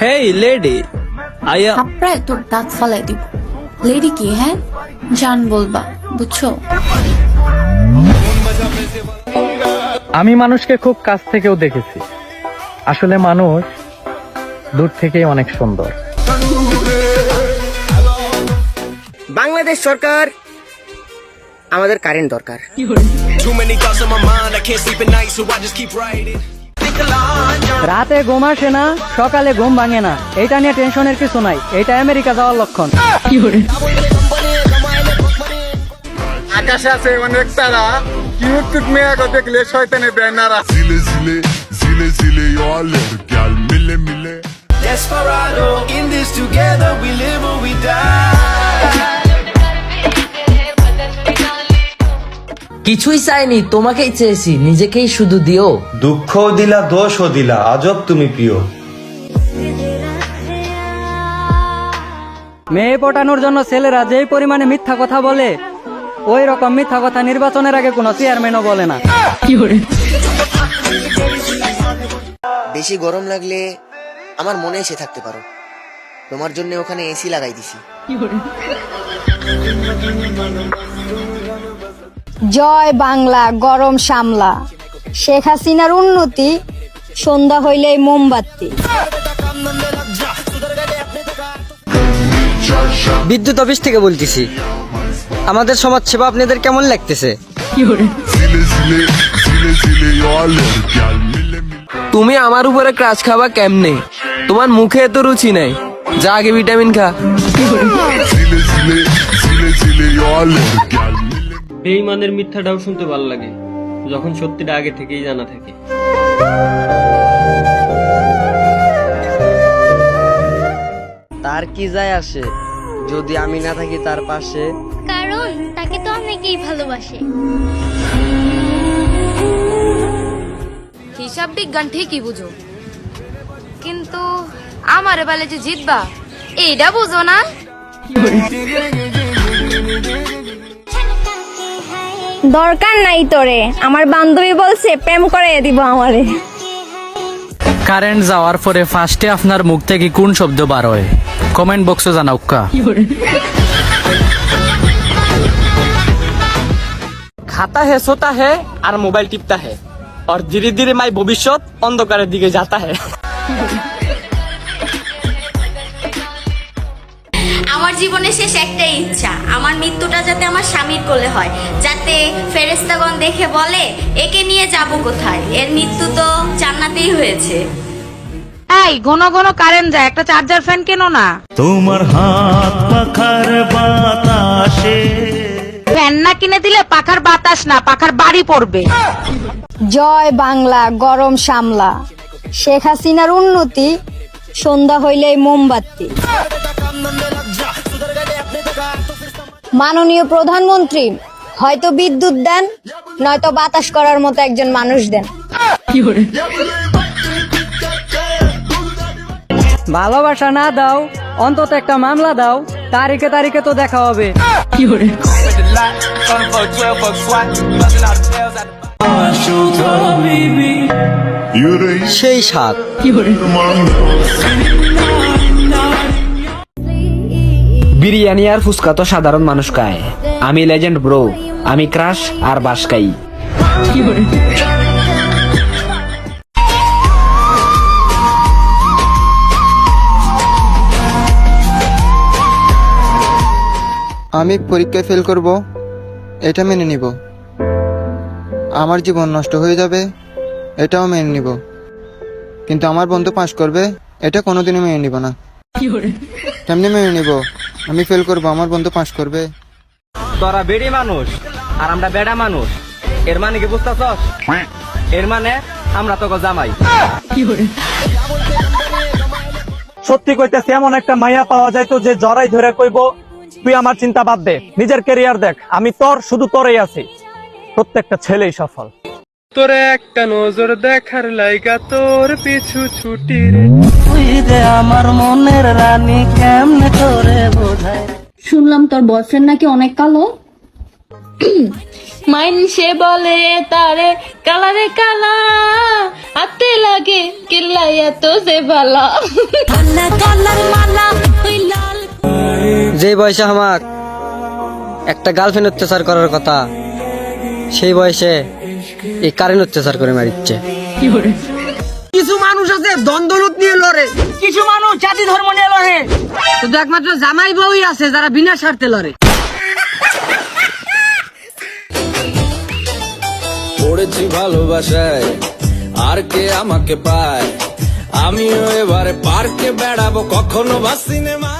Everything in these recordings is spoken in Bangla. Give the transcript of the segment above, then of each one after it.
হেই লেডি আই থাপড়ায় তোর দাঁত ফালাই দিব। লেডি কি হ্যাঁ? জান বলবা বুঝছ? আমি মানুষকে খুব কাছ থেকেও দেখেছি। আসলে মানুষ দূর থেকেই অনেক সুন্দর। বাংলাদেশ সরকার আমাদের কারেন্ট দরকার। রাতে ঘুম আসে না সকালে ঘুম ভাঙে না। এটা নিয়ে টেনশনের কিছু নাই। এটা আমেরিকা যাওয়ার লক্ষণ। আছে অনেক মেয়ে কত গেলে শয়তানের ব্যানার আছে জিলে জিলে জিলে জিলে অল কিছুই চাইনি তোমাকেই চেয়েছি নিজেকেই শুধু দিও। দুঃখও দিলা দোষও দিলা আজব তুমি প্রিয়। মেয়ে পটানোর জন্য ছেলেরা যেই পরিমাণে মিথ্যা কথা বলে ওই রকম মিথ্যা কথা নির্বাচনের আগে কোনো চেয়ারম্যানও বলে না। বেশি গরম লাগলে আমার মনে এসে থাকতে পারো। তোমার জন্য ওখানে এসি লাগাই দিছি। জয় বাংলা গরম সামলা। শেখ হাসিনার উন্নতি সন্ধ্যা হইলেই মোমবাতি। বিদ্যুৎ অফিস থেকে বলতেছি। আমাদের সমাজ সেবা আপনাদের কেমন লাগতেছে? তুমি আমার উপরে ক্রাশ খাবা কেমনে? তোমার মুখে এত রুচি নাই। যা আগে ভিটামিন খা। বেইমানের মিথ্যাটাও শুনতে ভালো লাগে যখন সত্যিটা আগে থেকেই জানা থাকে। তার কি যায় আসে? যদি আমি না থাকি তার পাশে? কারণ তাকে তো অনেকেই ভালোবাসে। হিসাব বিজ্ঞান ঠিকই বুঝো। কিন্তু আমার বেলে যে জিতবা এইটা বুঝো না। দরকার নাই তোরে আমার বান্ধবী বলছে প্রেম করে দিব আমারে কারেন্ট যাওয়ার পরে ফার্স্টে আপনার মুখ থেকে কোন শব্দ বার হয় কমেন্ট বক্সে জানাও কা खाता है सोता है और मोबाइल टिपता है और धीरे धीरे माई भविष्य अंधकारेर दिके जाता है জীবনে শেষ একটাই ইচ্ছা। আমার মৃত্যুটা যাতে আমার স্বামীর কোলে হয় যাতে ফেরেস্তাগণ দেখে বলে একে নিয়ে যাব কোথায়? এর মৃত্যু তো জান্নাতেই হয়েছে। এই ঘন ঘন কারেন্ট যায় একটা চার্জার ফ্যান কেন না? তোমার হাত পাখার বাতাসে। ফ্যান না কিনে দিলে পাখার বাতাস না পাখার বাড়ি পড়বে। জয় বাংলা গরম সামলা। শেখ হাসিনার উন্নতি সন্ধ্যা হইলেই মোমবাতি। মাননীয় প্রধানমন্ত্রী হয়তো বিদ্যুৎ দেন নয়তো বাতাস করার মতো একজন মানুষ দেন। ভালোবাসা না দাও অন্তত একটা মামলা দাও তারিখে তারিখে তো দেখা হবে। সেই সাত বিরিয়ানি আর ফুচকা তো সাধারণ মানুষ খায়। আমি লেজেন্ড ব্রো আমি ক্রাশ আর বাসকাই আমি পরীক্ষায় ফেল করব, এটা মেনে নিব। আমার জীবন নষ্ট হয়ে যাবে, এটাও মেনে নিব। কিন্তু আমার বন্ধু পাশ করবে, এটা কোনোদিনও মেনে নিব না। কেমনি মেনে নিব? আমি ফেল করব আমার বন্ধু পাশ করবে। তোরা বেড়ি মানুষ আর আমরা বেড়া মানুষ। এর মানে কি বুঝতেছস? এর মানে আমরা তো জামাই। সত্যি কইতেছি এমন একটা মাইয়া পাওয়া যায় তো যে জরাই ধরে কইব তুই আমার চিন্তা বাদ দে নিজের ক্যারিয়ার দেখ আমি তোর শুধু তোরই আছি। প্রত্যেকটা ছেলেই সফল। তোর একটা নজর দেখার লাইগা তোর পিছু ছুটি রে। শুনলাম তোর বয়ফ্রেন্ড নাকি অনেক কালো। মাইন সে বলে তারে কালারে কালা হাতে লাগে কিল্লাই এত সে ভালা কালার মালা ওই লাল। যে বয়সে আমার একটা গার্লফ্রেন্ড অত্যাচার করার কথা সেই বয়সে এই কারেন্ট অত্যাচার করে মারিচ্ছে। কিছু মানুষ আছে দ্বন্দ্বলুত নিয়ে লড়ে। কিছু মানুষ জাতি ধর্ম নিয়ে লড়ে। শুধু একমাত্র জামাই বউই আছে যারা বিনা স্বার্থে লড়ে। পড়েছি ভালোবাসায় আর কে আমাকে পায়? আমিও এবারে পার্কে বেড়াবো কখনো বা সিনেমা।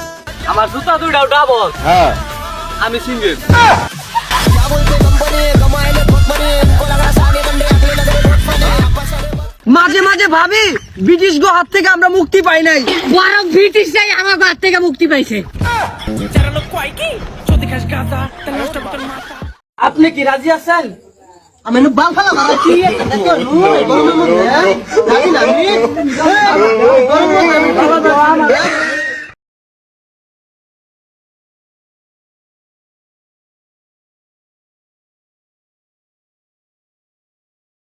আমার জুতা দুইটাও ডাবল আমি সিঙ্গেল মাঝে মাঝে ভাবি ব্রিটিশ গো হাত থেকে আমরা মুক্তি পাই নাই। বরং ব্রিটিশরাই আমার হাত থেকে মুক্তি পাইছে। আপনি কি রাজি আছেন? আমি বাল ফালা মারাচ্ছি গরমের মধ্যে জানি না আমি? গরমের মধ্যে আমি